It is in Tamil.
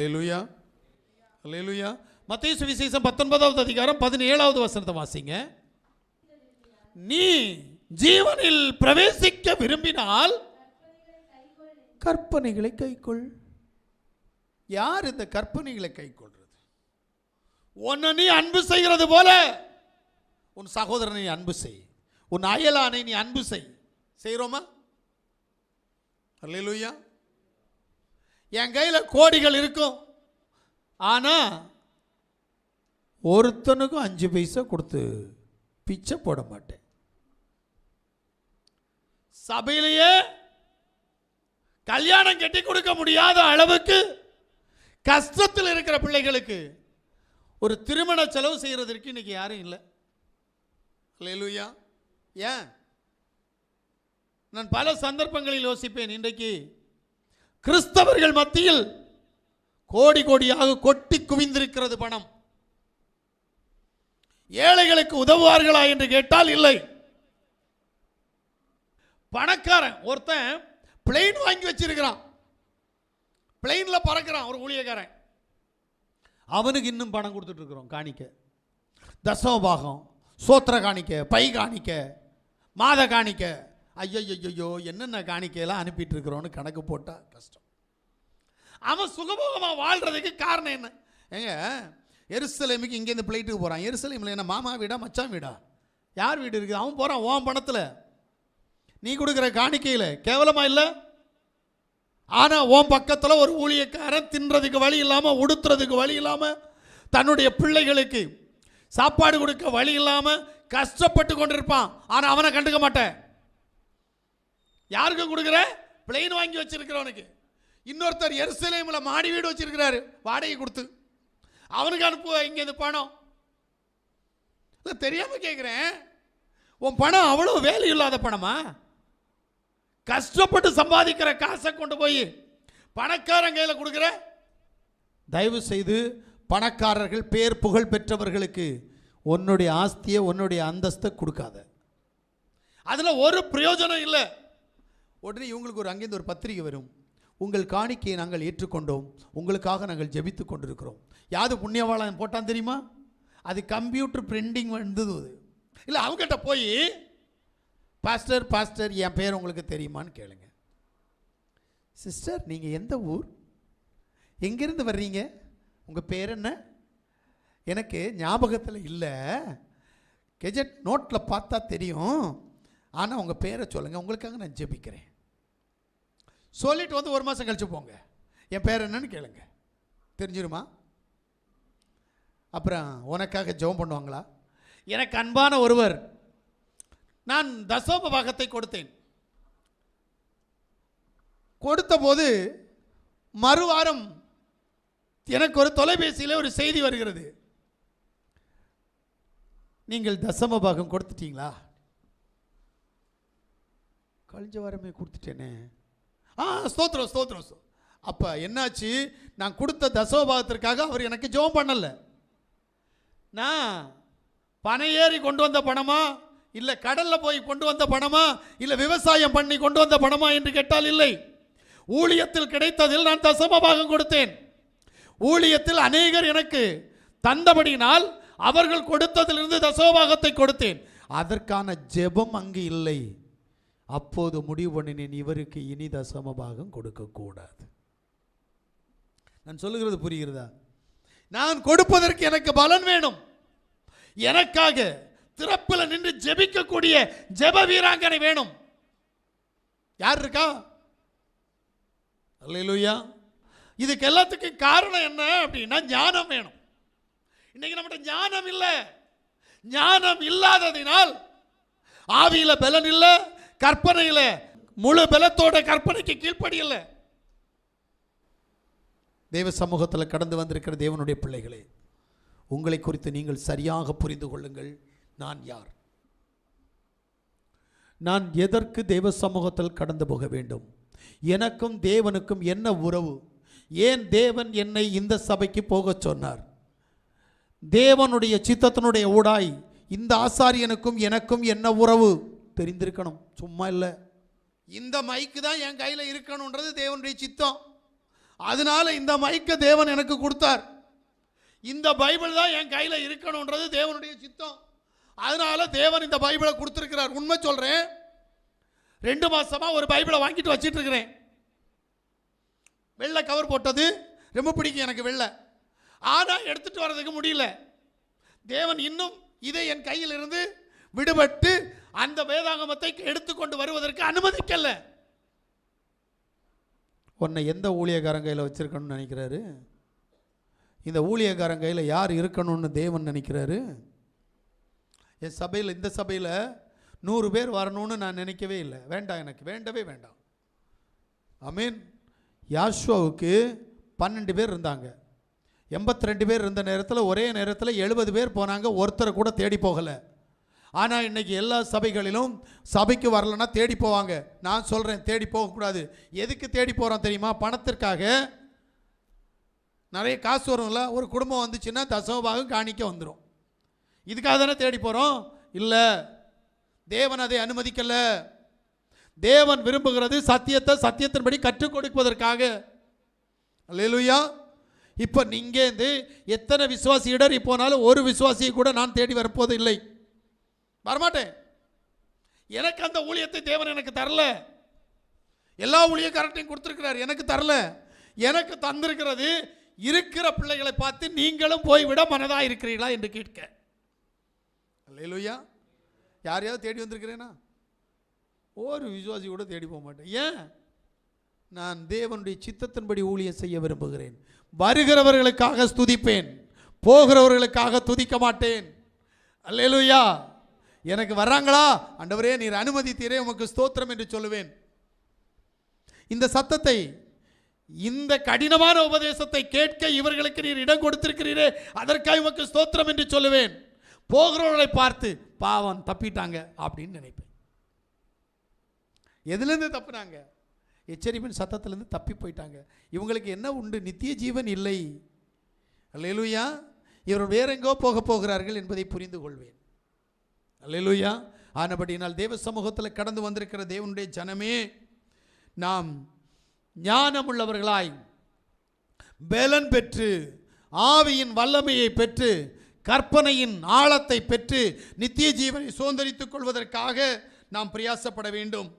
லேலுயா லேலுயா மத்திய சுவிசேஷம் பத்தொன்பதாவது அதிகாரம் பதினேழாவது வசனத்தை வாசிங்க. நீ ஜீவனில் பிரவேசிக்க விரும்பினால் கற்பனைகளை கைக்கொள். யார் இந்த கற்பனைகளை கைக்கொள்றது? உன்னை நீ அன்பு செய்கிறது போல. உன் சகோதரனை அன்பு செய். உன் அயலானை நீ அன்பு செய். செய்கிறோமா அல்லேலூயா என் கையில் கோடிகள் இருக்கும். ஆனால் ஒருத்தனுக்கும் அஞ்சு பைசா கொடுத்து பிச்சை போட மாட்டேன். சபையிலேயே கல்யாணம் கட்டி கொடுக்க முடியாத அளவுக்கு கஷ்டத்தில் இருக்கிற பிள்ளைகளுக்கு ஒரு திருமண செலவு செய்கிறதற்கு இன்னைக்கு யாரும் இல்லை. லெலுயா ஏன்? நான் பல சந்தர்ப்பங்களில் யோசிப்பேன் இன்றைக்கு கிறிஸ்தவர்கள் மத்தியில் கோடி கோடியாக கொட்டி குவிந்திருக்கிறது பணம். ஏழைகளுக்கு உதவுவார்களா என்று கேட்டால் இல்லை. பணக்காரன் ஒருத்தன் பிளெயின் வாங்கி வச்சிருக்கிறான். பிளெயின்ல பறக்கிறான் ஒரு ஊழியக்காரன். அவனுக்கு இன்னும் பணம் கொடுத்துட்டு இருக்கிறோம் காணிக்க. தசமபாகம் சோத்திர காணிக்க பை காணிக்க மாத காணிக்க. ஐயோ என்னென்ன காணிக்கையெல்லாம் அனுப்பிட்டு இருக்கிறோன்னு கணக்கு போட்டால் கஷ்டம். அவன் சுகபோகமாக வாழ்றதுக்கு காரணம் என்ன? ஏங்க எருசலேமுக்கு இங்கேருந்து பிளைட்டுக்கு போகிறான் எருசலேமில் என்ன மாமா வீடா மச்சான் வீடா? யார் வீடு இருக்குது? அவன் போகிறான் உன் பணத்தில். நீ கொடுக்குற காணிக்கையில் கேவலமாக இல்லை? ஆனால் உன் பக்கத்தில் ஒரு ஊழியக்காரன் தின்றதுக்கு வழி இல்லாமல் உடுத்துறதுக்கு வழி இல்லாமல் தன்னுடைய பிள்ளைகளுக்கு சாப்பாடு கொடுக்க வழி இல்லாமல் கஷ்டப்பட்டு கொண்டிருப்பான். ஆனால் அவனை கண்டுக்க மாட்டேன். யாருக்கு கொடுக்குற? பிளெயின் வாங்கி வச்சிருக்கிறவனுக்கு இன்னொருத்தர் எருசலேமில் மாடி வீடு வச்சிருக்கிறாரு. வாடகை கொடுத்து. அவனுக்கு அனுப்புவ இங்கே இந்த பணம். இல்லை தெரியாமல் கேட்குறேன் உன் பணம் அவ்வளோ வேலை இல்லாத பணமா? கஷ்டப்பட்டு சம்பாதிக்கிற காசை கொண்டு போய் பணக்காரன் கையில் கொடுக்குற? தயவு செய்து பணக்காரர்கள் பேர் புகழ் பெற்றவர்களுக்கு உன்னுடைய ஆஸ்தியை உன்னுடைய அந்தஸ்தை கொடுக்காத. அதில் ஒரு பிரயோஜனம் இல்லை. உடனே இவங்களுக்கு ஒரு அங்கேருந்து ஒரு பத்திரிகை வரும். உங்கள் காணிக்கையை நாங்கள் ஏற்றுக்கொண்டோம். உங்களுக்காக நாங்கள் ஜெபித்து கொண்டிருக்கிறோம். யாது புண்ணியவாளன் போட்டான் தெரியுமா? அது கம்ப்யூட்டர் பிரிண்டிங் வந்தது அது. இல்லை அவங்ககிட்ட போய் பாஸ்டர் பாஸ்டர் என் பேர் உங்களுக்கு தெரியுமான்னு கேளுங்க. சிஸ்டர் நீங்கள் எந்த ஊர்? எங்கேருந்து வர்றீங்க? உங்கள் பேர் என்ன? எனக்கு ஞாபகத்தில் இல்லை. கெஜெட் நோட்டில் பார்த்தா தெரியும். ஆனால் உங்கள் பேரை சொல்லுங்கள் உங்களுக்காக நான் ஜெபிக்கிறேன். சொல்லிட்டு வந்து ஒரு மாதம் கழிச்சு போங்க. என் பேர் என்னன்னு கேளுங்க. தெரிஞ்சிருமா? அப்புறம் உனக்காக ஜெபம் பண்ணுவாங்களா? எனக்கு அன்பான ஒருவர் நான் தசோப பாகத்தை கொடுத்தேன். கொடுத்தபோது மறுவாரம் எனக்கு ஒரு தொலைபேசியில் ஒரு செய்தி வருகிறது. நீங்கள் தசம பாகம் கொடுத்துட்டீங்களா? கழிஞ்ச வாரமே கொடுத்துட்டேனே. ஆ ஸ்தோத்திரம் ஸ்தோத்திரம். அப்போ என்னாச்சு? நான் கொடுத்த தசோபாகத்திற்காக அவர் எனக்கு ஜெபம் பண்ணலை. நான் பனை ஏறி கொண்டு வந்த பணமா? இல்லை கடலில் போய் கொண்டு வந்த பணமா? இல்லை விவசாயம் பண்ணி கொண்டு வந்த பணமா என்று கேட்டால் இல்லை. ஊழியத்தில் கிடைத்ததில் நான் தசமபாகம் கொடுத்தேன். ஊழியத்தில் அநேகர் எனக்கு தந்தபடியினால் அவர்கள் கொடுத்ததிலிருந்து தசோபாகத்தை கொடுத்தேன். அதற்கான ஜெபம் அங்கு இல்லை. அப்போது முடிவு பண்ணினேன் இவருக்கு இனி தசமபாகம் கொடுக்கக்கூடாது. நான் சொல்லுகிறது புரிகிறதா? நான் கொடுப்பதற்கு எனக்கு பலன் வேணும். எனக்காக திறப்பில் நின்று ஜெபிக்கக்கூடிய ஜெப வீராங்கனை வேணும். யார் இருக்கா? அல்லேலூயா. இதுக்கு எல்லாத்துக்கும் காரணம் என்ன அப்படின்னா ஞானம் வேணும். இன்னைக்கு நம்மகிட்ட ஞானம் இல்லை. ஞானம் இல்லாததினால் ஆவியில் பலன் இல்லை கற்பனையில் முழு பலத்தோட கற்பனைக்கு கீழ்ப்படி இல்லை தேவ சமூகத்தில் கடந்து வந்திருக்கிற தேவனுடைய பிள்ளைகளே உங்களை குறித்து நீங்கள் சரியாக புரிந்து கொள்ளுங்கள். நான் யார்? நான் எதற்கு தேவ சமூகத்தில் கடந்து போக வேண்டும்? எனக்கும் தேவனுக்கும் என்ன உறவு? ஏன் தேவன் என்னை இந்த சபைக்கு போகச் சொன்னார்? தேவனுடைய சித்தத்தினுடைய ஊடாய் இந்த ஆசாரியனுக்கும் எனக்கும் என்ன உறவு? தெரிந்திருக்கணும். சும்மா இல்லை. இந்த மைக்கு தான் என் கையில் இருக்கணுன்றது தேவனுடைய சித்தம். அதனால இந்த மைக்கை தேவன் எனக்கு கொடுத்தார். இந்த பைபிள் தான் என் கையில் இருக்கணுன்றது தேவனுடைய சித்தம். அதனால தேவன் இந்த பைபிளை கொடுத்துருக்கிறார். உண்மை சொல்கிறேன் ரெண்டு மாதமாக ஒரு பைபிளை வாங்கிட்டு வச்சிட்டு இருக்கிறேன். வெள்ளை கவர் போட்டது. ரொம்ப பிடிக்கும் எனக்கு வெள்ளை. ஆனால் எடுத்துகிட்டு வர்றதுக்கு முடியல. தேவன் இன்னும் இதை என் கையில் இருந்து விடுபட்டு அந்த வேதாகமத்தை எடுத்துக்கொண்டு வருவதற்கு அனுமதிக்கல. உன்னை எந்த ஊழியக்காரன் கையில் வச்சுருக்கணும்னு நினைக்கிறாரு? இந்த ஊழியக்காரன் கையில் யார் இருக்கணும்னு தேவன் நினைக்கிறாரு? என் சபையில் இந்த சபையில் நூறு பேர் வரணும்னு நான் நினைக்கவே இல்லை. வேண்டாம் எனக்கு வேண்டவே வேண்டாம். ஐ மீன் யாஷுவாவுக்கு பன்னெண்டு பேர் இருந்தாங்க. எண்பத்தி ரெண்டு பேர் இருந்த நேரத்தில் ஒரே நேரத்தில் எழுபது பேர் போனாங்க. ஒருத்தரை கூட தேடி போகலை. ஆனால் இன்னைக்கு எல்லா சபைகளிலும் சபைக்கு வரலன்னா தேடி போவாங்க. நான் சொல்கிறேன் தேடி போகக்கூடாது. எதுக்கு தேடி போகிறோம் தெரியுமா? பணத்திற்காக நிறைய காசு வரும்ல. ஒரு குடும்பம் வந்துச்சுன்னா தசவபாகம் காணிக்க வந்துடும் இதுக்காக தானே தேடி போகிறோம் இல்லை. தேவன் அதை அனுமதிக்கலை. தேவன் விரும்புகிறது சத்தியத்தை சத்தியத்தின்படி கற்றுக் கொடுப்பதற்காக. அல்லேலூயா. இப்போ நீங்கேந்து எத்தனை விசுவாசியிடர் இப்போனாலும் போனாலும் ஒரு விசுவாசியை கூட நான் தேடி வரப்போது இல்லை வரமாட்டேன். எனக்கு அந்த ஊழியத்தை தேவன் எனக்கு தரல. எல்லா ஊழியக்காரட்டையும் கொடுத்துருக்கிறார் எனக்கு தரல. எனக்கு தந்திருக்கிறது இருக்கிற பிள்ளைகளை பார்த்து நீங்களும் போய்விட மனதாக இருக்கிறீர்களா என்று கேட்க. அல்லேலூயா. யாரையாவது தேடி வந்திருக்கிறேனா? ஒரு விசுவாசி கூட தேடி போக மாட்டேன். ஏன்? நான் தேவனுடைய சித்தத்தின்படி ஊழியம் செய்ய விரும்புகிறேன். வருகிறவர்களுக்காக ஸ்துதிப்பேன். போகிறவர்களுக்காக துதிக்க மாட்டேன். அல்லேலுயா. எனக்கு வர்றாங்களா? அண்டவரே நீர் அனுமதித்தீரே உமக்கு ஸ்தோத்திரம் என்று சொல்லுவேன். இந்த சத்தத்தை இந்த கடினமான உபதேசத்தை கேட்க இவர்களுக்கு நீர் இடம் கொடுத்திருக்கிறீரே அதற்காக உமக்கு ஸ்தோத்திரம் என்று சொல்லுவேன். போகிறவர்களை பார்த்து பாவம் தப்பிட்டாங்க அப்படின்னு நினைப்பேன். எதுலேருந்து தப்புனாங்க? எச்சரிப்பின் சத்தத்திலேருந்து தப்பி போயிட்டாங்க. இவங்களுக்கு என்ன உண்டு? நித்திய ஜீவன் இல்லை. அல்லேலூயா. இவர் வேறெங்கோ போக போகிறார்கள் என்பதை புரிந்து கொள்வேன். அல்லையா ஆனபடியினால் தேவ சமூகத்தில் கடந்து வந்திருக்கிற தேவனுடைய ஜனமே நாம் ஞானமுள்ளவர்களாய் பலன் பெற்று ஆவியின் வல்லமையை பெற்று கற்பனையின் ஆழத்தை பெற்று நித்திய ஜீவனை சுதந்திரித்துக் கொள்வதற்காக நாம் பிரயாசப்பட வேண்டும்.